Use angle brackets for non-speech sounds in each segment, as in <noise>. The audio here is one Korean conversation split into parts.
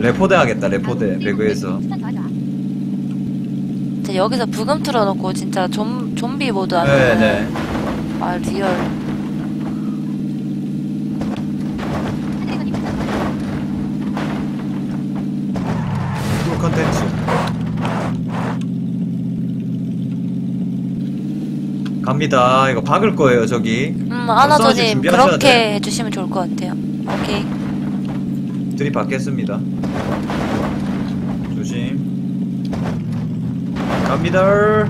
레포대 하겠다 레포대 배그에서. 진짜 여기서 부금 틀어놓고 진짜 좀 좀비 모드 하면 네네. 아 리얼. 컨텐츠. 갑니다. 이거 박을 거예요 저기. 음 사운드 아나조님 준비하셔야 그렇게 돼. 해주시면 좋을 것 같아요. 오케이 들이받겠습니다. 조심. 갑니다.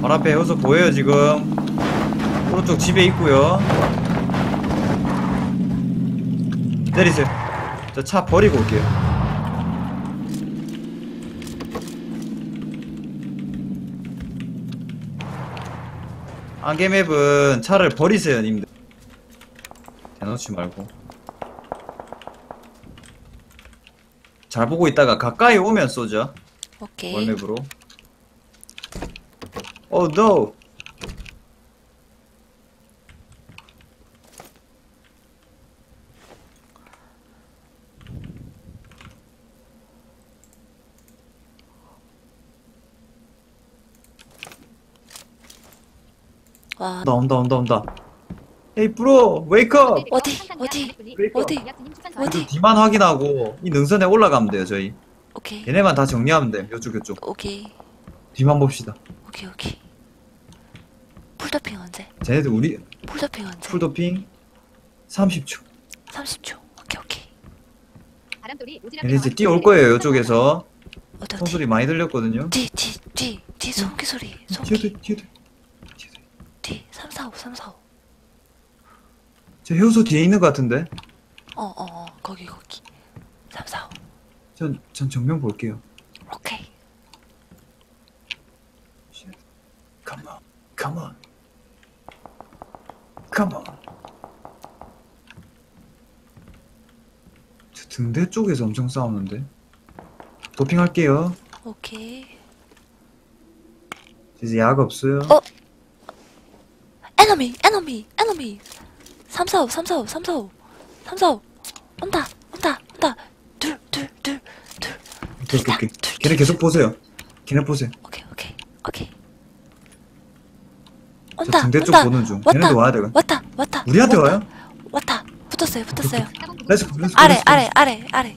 발 앞에 해서 보여요 지금. 오른쪽 집에 있고요. 내리세요. 저 차 버리고 올게요. 안개맵은 차를 버리세요 님들 대놓지 말고. 잘 보고 있다가 가까이 오면 쏘죠 오케이. 월맵으로. 오 노! 와. 온다 온다 온다 온다 에이 프로 웨이크업! 어디, 어디, 어디, 어디? 뒤만 확인하고 이 능선에 올라가면 돼요 저희 오케이, 얘네만 다 정리하면 돼 요쪽 요쪽 오케이, 뒤만 봅시다 오케이, 오케이. 풀더핑 언제? 쟤네들 우리 풀더핑 언제? 풀도핑 30초 30초. 오케이, 오케이. 얘네 이제 뛰어올 거예요 요쪽에서 어디, 어디? 소리 많이 들렸거든요 뒤, 뒤, 뒤, 뒤 소음기 소리, 소음기. 뒤뒤뒤345 3, 4, 5. 저 효소 뒤에 있는 것 같은데. 어어어 거기 거기 3 4 전, 전 정면 볼게요. 오케이 Come on, come on, come on. 저 등대 쪽에서 엄청 싸우는데. 도핑할게요. 오케이 이제 약 없어요. 어? 에너미 에너미 에너미 345 345 345 345 온다 온다 온다 둘 둘 둘둘 오케이, 오케이, 걔네 계속 보세요. 걔네 보세요. 오케이 오케이 오케이 저 온다 등대 쪽 온다 보는 중. 왔다 걔네도 와야 돼. 왔다 왔다 우리한테 왔다, 와요? 왔다 붙었어요 붙었어요 렛츠 고, 렛츠 고. 아래 렛츠 고. 아래 아래 아래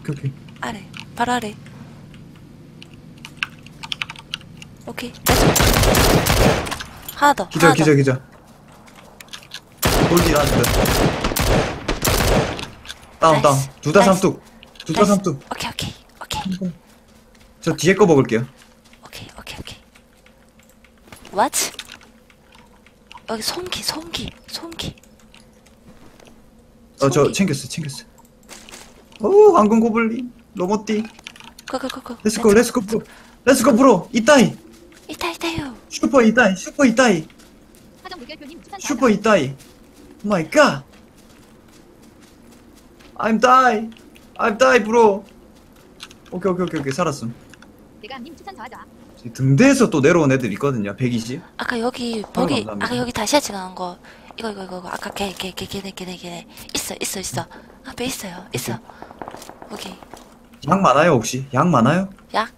오케이, 오케이. 아래 바로 아래 오케이 하나 더 기자, 하나 기자, 더 기자. 나한테. 다운, 다운. 나이스, 두다 나이스. 삼뚝. 두다 나이스. 삼뚝. 오케이 오케이 오케이 저 뒤에 거 먹을게요. 오케이 오케이 오케이 What? 여기 송기 송기 송기 어, 저. 챙겼어, 챙겼어. 오, 황금 고블린. 로봇띠. 고고고고 렛츠고 렛츠고 브로 렛츠고 브로 이따이 이따 이따요 슈퍼 이따이 슈퍼 이따이 슈퍼 이따이 오 마이 갓 I'm die. I'm die 브로 오케이 오케이 오케이 오케이 살았음. 대감님 추천 저하자. 등대에서 또 내려온 애들 있거든요. 120 아까 여기 거기 감사합니다. 아까 여기 다시아 지나간 거. 이거 이거 이거 이거. 아까 걔 걔 걔 걔네 걔네 걔네. 있어 있어 있어. 앞에 있어요. 있어. 오케이 양 많아요 혹시? 양 많아요? 약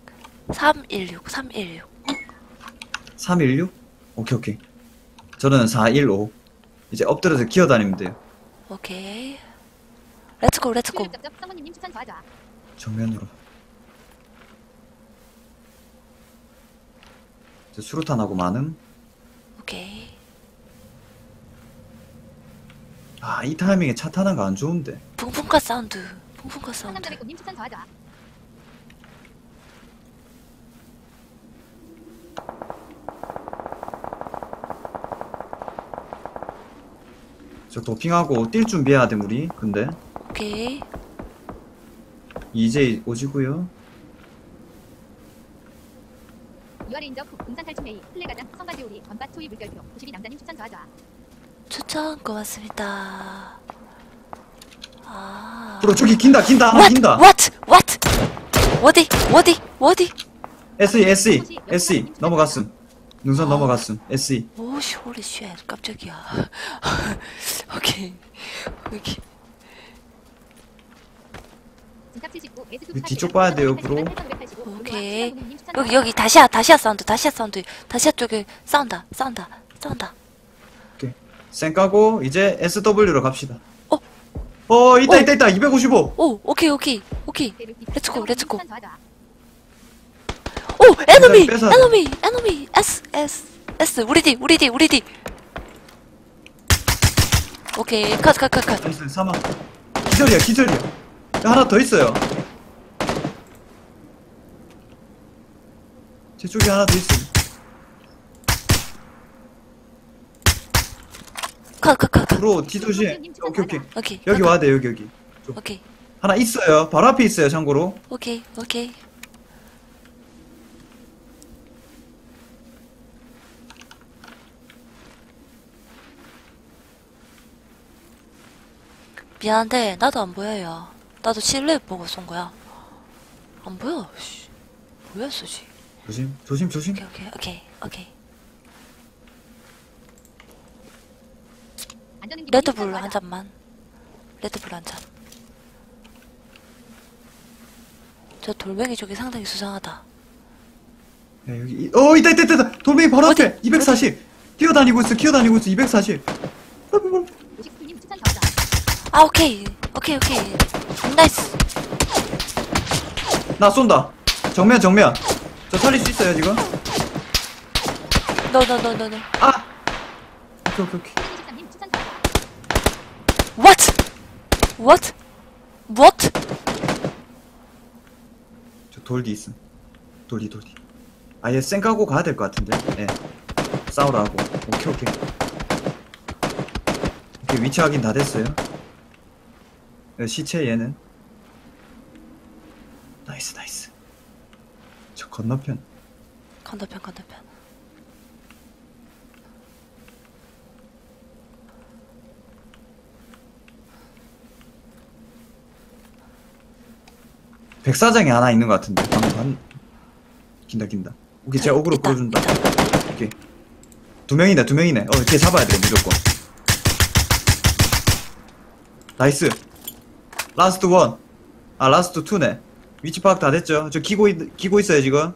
316 316 316 오케이 오케이. 저는 415 이제 엎드려서 기어다니면 돼요. 오케이. 렛츠고 렛츠고 짭짭 사모님 추천 저하자. 정면으로. 저 수류탄하고 많음 오케이. 아 이 타이밍에 차 타는 거 안 좋은데. 붕붕가 사운드 붕붕가 사운드. 추천 저 도핑하고 뛸 준비해야 돼 우리 근데 오케이 이제 오지고요 유아레인저 쿡 군산 탈춤 메이 플레가장 성바지 오리 건밭 초이 물결표 92 남자님 추천 저하자. 추천 고맙습니다 아 프로 저기 긴다 긴다 아, What? 긴다 What? What? 어디? 어디? 어디? SE SE SE 넘어갔음 능선 넘어갔음. SE 오씨 홀리 쉣 깜짝이야 <laughs> 오케이 오케이 진탑 79, S2 이 뒤쪽 봐야 돼요, 브로. 오케이. 여기 여기 다시야 다시야 사운드 다시야 사운드 다시야 쪽에 싸운다 싸운다 싸운다 쌩 까고 이제 SW로 갑시다. 어? 어 있다 어. 있다 있다 255. 오 오케이 오케이 오케이 렛츠고, 렛츠고. 오 에너미 뺏어야 돼. 에너미 에너미 S S S 우리 뒤 우리 뒤 우리 뒤 오케이 컷 컷 컷 컷 나이스 사망. 기절이야 기절이야. 야, 하나 더 있어요. 제 쪽에 하나 더 있어. 컷컷 컷 컷 브로 뒤조심. 오케이 오케이. 오케이 여기 컷, 와야 돼 여기 여기. 컷. 오케이 하나 있어요. 바로 앞에 있어요 참고로. 오케이 오케이 미안한데 나도 안 보여요 나도 실내 보고 쏜 거야 안 보여 씨. 뭐야 쏘지 조심 조심 조심. 오케이 오케이 오케이 오케이 안전은 기본이 레드불 추천 더 한. 잔만 레드불 한 잔 저 돌멩이 쪽이 상당히 수상하다 야, 여기 이- 어 있다 있다 있다, 있다. 돌멩이 바로 어디? 앞에 240. 뛰어다니고 있어 뛰어다니고 있어 240. 어, 뭐, 오식풀님 추천 더 하자. 아 오케이 오케이 오케이 나이스 나 쏜다. 정면 정면. 저 살릴 수 있어요 지금? 너 너 너 너너 아. 오케이 오케이 오케이. 23님 추천 더 하자. What? What? What? 저돌뒤 있음. 돌뒤 돌뒤. 아얘 쌩 까고 가야 될 것 같은데. 예. 싸우라 하고. 오케이 오케이. 오케이 위치 확인 다 됐어요. 예, 시체 얘는. 나이스 나이스. 저 건너편. 건너편 건너편 백사장에 하나 있는 것 같은데. 방금 한. 긴다 긴다. 오케이 제가 어그로 있다, 끌어준다. 있다. 오케이. 두 명이네 두 명이네. 어걔 잡아야 돼 무조건. 나이스. 라스트 원. 아 라스트 투네. 위치 파악 다 됐죠? 저 기고 있, 기고 있어요 지금.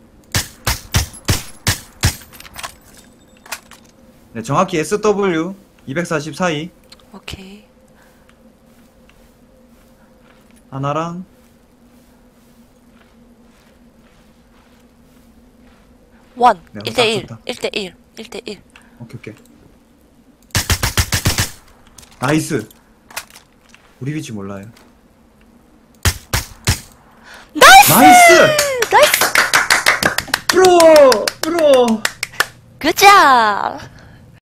네 정확히 SW 240 사이 오케이 하나랑 원 네, 1대1 딱 좋다. 1대1 1대1 오케이 오케이. 나이스. 우리 위치 몰라요. 나이스! 나이스! 나이스! 프로! 프로! 굿잡!